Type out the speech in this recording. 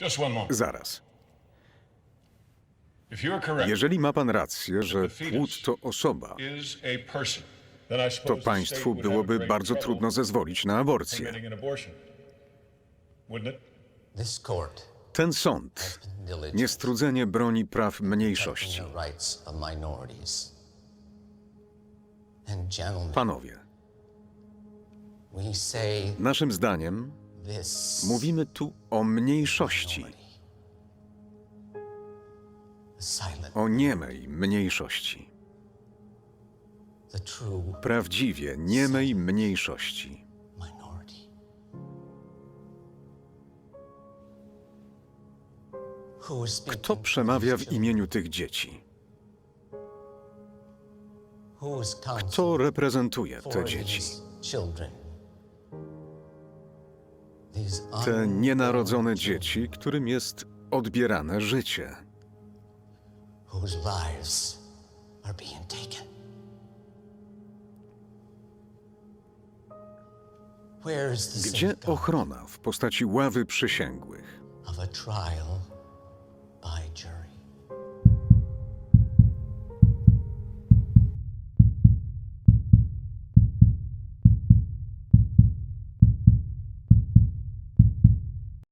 Just one moment. Zaraz. If you are correct, Jeżeli ma pan rację, że płód to osoba, is a person, then I to suppose the państwu state would have byłoby great bardzo trouble trudno zezwolić na aborcję. permitting an abortion. Wouldn't it? This court Ten sąd has been diligent niestrudzenie broni praw in mniejszości. the rights of minorities. And gentlemen, Panowie, we say naszym zdaniem this mówimy tu o mniejszości, o niemej mniejszości. Prawdziwie niemej mniejszości. Kto to przemawia w imieniu tych dzieci? Kto reprezentuje te dzieci? Te nienarodzone dzieci, którym jest odbierane życie. whose lives are being taken. Where is the Gdzie safeguard ochrona w postaci ławy przysięgłych? of a trial by jury?